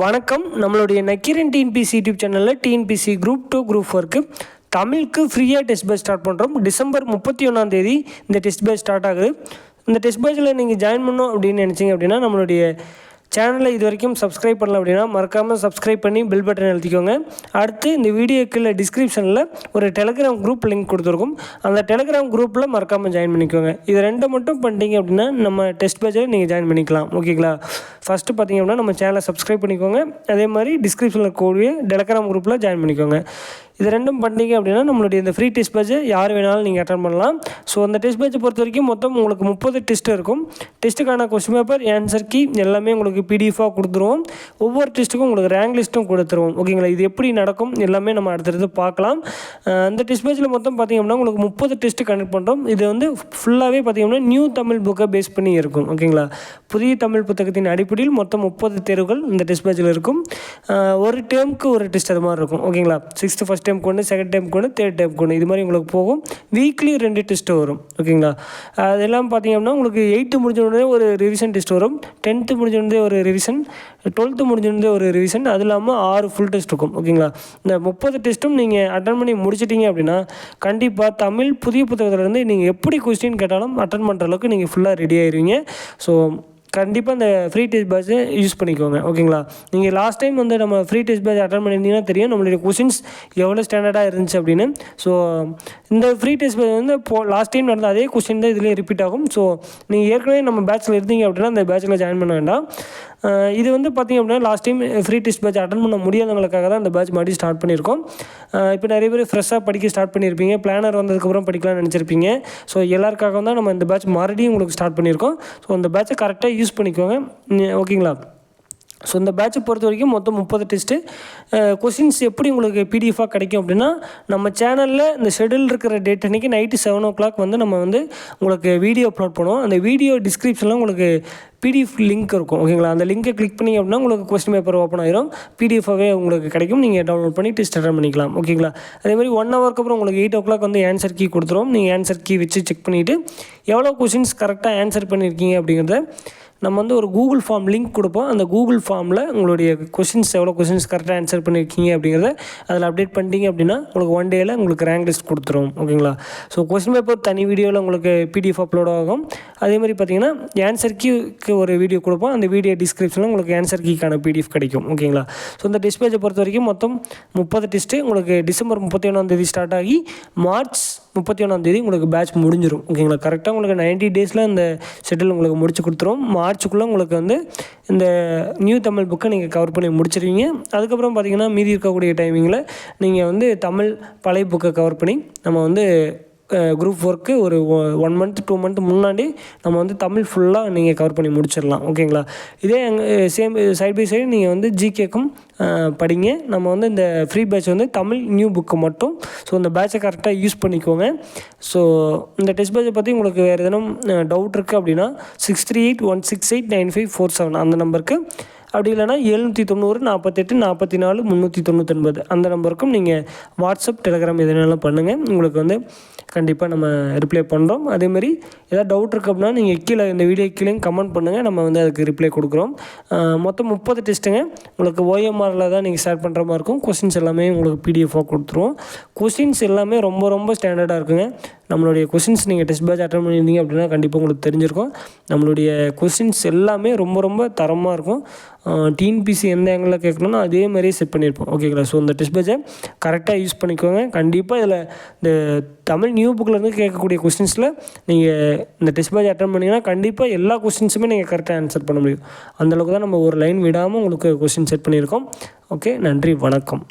வணக்கம். நம்மளுடைய Nakkheeran TNPSC YouTube சேனலில் டிஎன்பிசி குரூப் டூ குரூப் ஃபோருக்கு தமிழுக்கு ஃப்ரீயாக டெஸ்ட் பேஸ் ஸ்டார்ட் பண்ணுறோம் டிசம்பர் முப்பத்தி ஒன்றாம் தேதி இந்த டெஸ்ட் பேஸ் ஸ்டார்ட் ஆகுது. இந்த டெஸ்ட் பேஸில் நீங்கள் ஜாயின் பண்ணோம் அப்படின்னு நினச்சிங்க அப்படின்னா நம்மளுடைய சேனலை இது வரைக்கும் சப்ஸ்கிரைப் பண்ணல அப்படின்னா மறக்காமல் சப்ஸ்கிரைப் பண்ணி பெல் பட்டன் எழுதிக்கோங்க அடுத்து இந்த வீடியோக்குள்ள டிஸ்கிரிப்ஷனில் ஒரு டெலிகிராம் குரூப் லிங்க் கொடுத்துருக்கும். அந்த டெலிகிராம் குரூப்பில் மறக்காமல் ஜாயின் பண்ணிக்கோங்க. இது ரெண்டை மட்டும் பண்ணிட்டீங்க அப்படின்னா நம்ம டெஸ்ட் பேஜில் நீங்கள் ஜாயின் பண்ணிக்கலாம். ஓகேங்களா ஃபஸ்ட்டு பார்த்தீங்க அப்படின்னா நம்ம சேனலை சப்ஸ்கிரைப் பண்ணிக்கோங்க. அதே மாதிரி டிஸ்கிரிப்ஷனில் கூடிய டெலிகிராம் குரூப்பில் ஜாயின் பண்ணிக்கோங்க. இது ரெண்டும் பண்ணீங்க அப்படின்னா நம்மளுடைய இந்த ஃப்ரீ டெஸ்ட் பேட்ச் யார் வேணாலும் நீங்கள் அட்டன் பண்ணலாம். ஸோ அந்த டெஸ்ட் பேட்சை பொறுத்த வரைக்கும் மொத்தம் உங்களுக்கு முப்பது டெஸ்ட் இருக்கும். டெஸ்ட்டுக்கான கொஸ்டின் பேப்பர் ஆன்சர் கீ எல்லாமே உங்களுக்கு பிடிஎஃபாக கொடுத்துருவோம். ஒவ்வொரு டெஸ்ட்டுக்கும் உங்களுக்கு ரேங்க் லிஸ்ட்டும் கொடுத்துருவோம். ஓகேங்களா இது எப்படி நடக்கும்? எல்லாமே நம்ம அடுத்தடுத்து பார்க்கலாம். அந்த டெஸ்ட் பேட்சில் மொத்தம் பார்த்திங்க அப்படின்னா உங்களுக்கு முப்பது டெஸ்ட் கனெக்ட் பண்ணுறோம் இது வந்து ஃபுல்லாகவே பார்த்தீங்கன்னா நியூ தமிழ் புக்கை பேஸ் பண்ணி இருக்கும். ஓகேங்களா புதிய தமிழ் புத்தகத்தின் அடிப்படையில் மொத்தம் முப்பது தேர்வுகள் இந்த டெஸ்ட் பேட்சில் இருக்கும். ஒரு டேர்முக்கு ஒரு டெஸ்ட் அது மாதிரி இருக்கும். ஓகேங்களா சிக்ஸ்த்து ஃபஸ்ட் டைம் கொண்டு செகண்ட் டைம் கொண்டு தேர்ட் டைம் கொண்டு. இது மாதிரி உங்களுக்கு போகும். வீக்லி ரெண்டு டெஸ்ட் வரும். ஓகேங்களா அதெல்லாம் பார்த்தீங்க அப்படின்னா உங்களுக்கு எயித்து முடிஞ்ச உடனே ஒரு ரிவிஷன் டெஸ்ட் வரும். டென்த்து முடிஞ்ச உடனே ஒரு ரிவிஷன் டுவெல்த்து முடிஞ்ச உடனே ஒரு ரிவிஷன் அது இல்லாமல் ஆறு ஃபுல் டெஸ்ட் இருக்கும். ஓகேங்களா இந்த முப்பது டெஸ்ட்டும் நீங்கள் அட்டன் பண்ணி முடிச்சிட்டீங்க அப்படின்னா கண்டிப்பாக தமிழ் புதிய புத்தகத்துலேருந்து நீங்கள் எப்படி கொஸ்டின் கேட்டாலும் அட்டன் பண்ணுற அளவுக்கு நீங்கள் ஃபுல்லாக ரெடி ஆயிடுவீங்க ஸோ கண்டிப்பாக இந்த ஃப்ரீ டெஸ்ட் பேட்ச் யூஸ் பண்ணிக்கோங்க ஓகேங்களா நீங்கள் லாஸ்ட் டைம் வந்து நம்ம ஃப்ரீ டெஸ்ட் பேட்ச் அட்டன் பண்ணியிருந்தீங்கன்னா தெரியும் நம்மளுடைய கொஷின்ஸ் எவ்வளோ ஸ்டாண்டர்டாக இருந்துச்சு அப்படின்னு. ஸோ இந்த ஃப்ரீ டெஸ்ட் பேட்ச் வந்து இப்போ லாஸ்ட் டைம் நடந்த அதே கொஸ்டின் தான் இதுலேயே ரிப்பீட் ஆகும். ஸோ நீங்கள் ஏற்கனவே நம்ம பேட்ச்சில் இருந்தீங்க அப்படின்னா அந்த பேட்ச்சில் ஜாயின் பண்ண வேண்டாம். இது வந்து பார்த்திங்க அப்படின்னா last time free test batch attend பண்ண முடியாதவங்களுக்காக தான் இந்த பேட்ச் மறுபடியும் ஸ்டார்ட் பண்ணியிருக்கோம். இப்போ நிறைய பேர் ஃப்ரெஷ்ஷாக படிக்க ஸ்டார்ட் பண்ணியிருப்பீங்க. பிளானர் வந்ததுக்கப்புறம் படிக்கலாம்னு நினச்சிருப்பீங்க. ஸோ எல்லாருக்காக தான் நம்ம இந்த பேட்ச் மறுபடியும் உங்களுக்கு ஸ்டார்ட் பண்ணியிருக்கோம். ஸோ அந்த பேட்சை கரெக்டாக யூஸ் பண்ணிக்கோங்க. ஓகேங்களா ஸோ இந்த பேட்சை பொறுத்த வரைக்கும் மொத்தம் முப்பது டெஸ்ட்டு கொஷின்ஸ் எப்படி உங்களுக்கு பிடிஎஃபாக கிடைக்கும் அப்படின்னா நம்ம சேனலில் இந்த ஷெடியூல் இருக்கிற டேட் அன்றைக்கி நைட்டு செவன் ஓ கிளாக் வந்து நம்ம வந்து உங்களுக்கு வீடியோ அப்லோட் பண்ணுவோம். அந்த வீடியோ டிஸ்கிரிப்ஷனில் உங்களுக்கு பிடிஎஃப் லிங்க் இருக்கும். ஓகேங்களா? அந்த லிங்கை கிளிக் பண்ணிங்க அப்படின்னா உங்களுக்கு கொஸ்டின் பேப்பர் ஓப்பன் ஆயிரும். பிடிஎஃபாகவே உங்களுக்கு கிடைக்கும். நீங்கள் டவுன்லோட் பண்ணி டெஸ்ட் அட்டன் பண்ணிக்கலாம். ஓகேங்களா? அதே மாதிரி ஒன் ஹவருக்கு அப்புறம் உங்களுக்கு எயிட் ஓ கிளாக் வந்து ஆன்சர் கீ கொடுத்துரும். நீங்கள் ஆன்சர் கீ வச்சு செக் பண்ணிவிட்டு எவ்வளோ கொஷின்ஸ் கரெக்டாக ஆன்சர் பண்ணியிருக்கீங்க அப்படிங்கிறத நம்ம வந்து ஒரு கூகுள் ஃபார்ம் லிங்க் கொடுப்போம். அந்த கூகுள் ஃபார்மில் உங்களுடைய கொஷின்ஸ் எவ்வளோ கொஷின்ஸ் கரெக்டாக ஆன்சர் பண்ணியிருக்கீங்க அப்படிங்கிறத அதில் அப்டேட் பண்ணிட்டீங்க அப்படின்னா உங்களுக்கு ஒன் டேயில் உங்களுக்கு ரேங்க் லிஸ்ட் கொடுத்துரும். ஓகேங்களா ஸோ கொஸ்டின் பேப்பர் தனி வீடியோவில் உங்களுக்கு பிடிஎஃப் அப்லோட் ஆகும். அதே மாதிரி பார்த்தீங்கன்னா ஆன்சர் கீக்கு ஒரு வீடியோ கொடுப்போம். அந்த வீடியோ டிஸ்கிரிப்ஷனில் உங்களுக்கு ஆன்சர் கீக்கான பிடிஎஃப் கிடைக்கும். ஓகேங்களா ஸோ இந்த டிஸ்பேஜை பொறுத்த வரைக்கும் மொத்தம் முப்பது டெஸ்ட்டு உங்களுக்கு டிசம்பர் முப்பத்தி ஒன்றாம் தேதி ஸ்டார்ட் ஆகி மார்ச் முப்பத்தி ஒன்றாம் தேதி உங்களுக்கு பேட்ச் முடிஞ்சிடும் ஓகேங்களா கரெக்டாக உங்களுக்கு 90 டேஸில் இந்த ஷெட்யூல் உங்களுக்கு முடிச்சு கொடுத்துரும். மார்ச்சுக்குள்ளே உங்களுக்கு வந்து இந்த நியூ தமிழ் புக்கை நீங்கள் கவர் பண்ணி முடிச்சிருவீங்க. அதுக்கப்புறம் பார்த்தீங்கன்னா மீதி இருக்கக்கூடிய டைமிங்கில் நீங்கள் வந்து தமிழ் பழைய புக்கை கவர் பண்ணி நம்ம வந்து குரூப் ஒர்க்கு ஒரு ஒன் மந்த் டூ மந்த் முன்னாடி நம்ம வந்து தமிழ் ஃபுல்லாக நீங்கள் கவர் பண்ணி முடிச்சிடலாம். ஓகேங்களா இதே சேம் சைட் பை சைடு நீங்கள் வந்து ஜிகேக்கும் படிங்க. நம்ம வந்து இந்த ஃப்ரீ பேட்ச் வந்து தமிழ் நியூ புக்கு மட்டும். ஸோ இந்த பேட்சை கரெக்டாக யூஸ் பண்ணிக்கோங்க. ஸோ இந்த டெஸ்ட் பேட்சை பற்றி உங்களுக்கு வேறு எதனும் டவுட் இருக்குது அப்படின்னா six three eight one six eight nine five four seven அந்த நம்பருக்கு அப்படி இல்லைனா எழுநூற்றி தொண்ணூறு நாற்பத்தெட்டு நாற்பத்தி நாலு முந்நூற்றி தொண்ணூத்தொன்பது. அந்த நம்பருக்கும் நீங்கள் வாட்ஸ்அப் டெலகிராம் எதுனாலும் பண்ணுங்கள் உங்களுக்கு வந்து கண்டிப்பாக நம்ம ரிப்ளை பண்ணுறோம் அதேமாதிரி ஏதாவது டவுட் இருக்குது அப்படின்னா நீங்கள் கீழே இந்த வீடியோ கீழே கமெண்ட் பண்ணுங்கள் நம்ம வந்து அதுக்கு ரிப்ளை கொடுக்குறோம். மொத்தம் முப்பது டெஸ்ட்டுங்க உங்களுக்கு ஓஎம்ஆரில் தான் நீங்கள் ஸ்டார்ட் பண்ணுற மாதிரி இருக்கும். கொஸ்டின்ஸ் எல்லாமே உங்களுக்கு பிடிஎஃபாக கொடுத்துருவோம். கொஸ்டின்ஸ் எல்லாமே ரொம்ப ரொம்ப ஸ்டாண்டர்டாக இருக்குங்க. நம்மளுடைய கொஸ்டின்ஸ் நீங்கள் டெஸ்ட் பேட்ச் அட்டன் பண்ணியிருந்தீங்க அப்படின்னா கண்டிப்பாக உங்களுக்கு தெரிஞ்சிருக்கும். நம்மளுடைய கொஸ்டின்ஸ் எல்லாமே ரொம்ப ரொம்ப தரமாக இருக்கும். டிஎன்பிசி எந்த ஆங்கிளில் கேட்கணும்னா அதே மாதிரியே செட் பண்ணியிருப்போம். ஓகேங்களா ஸோ இந்த டெஸ்ட் பேட்சை கரெக்டாக யூஸ் பண்ணிக்கோங்க. கண்டிப்பாக இதில் இந்த தமிழ் நியூ புக்கிலேருந்து கேட்கக்கூடிய கொஸ்டின்ஸில் நீங்கள் இந்த டெஸ்ட் பேட்ச் அட்டன் பண்ணிங்கன்னா கண்டிப்பாக எல்லா கொஸ்டின்ஸுமே நீங்கள் கரெக்டாக ஆன்சர் பண்ண முடியும். அந்தளவுக்கு தான் நம்ம ஒரு லைன் விடாமல் உங்களுக்கு கொஸ்டின் செட் பண்ணியிருக்கோம். ஓகே நன்றி. வணக்கம்.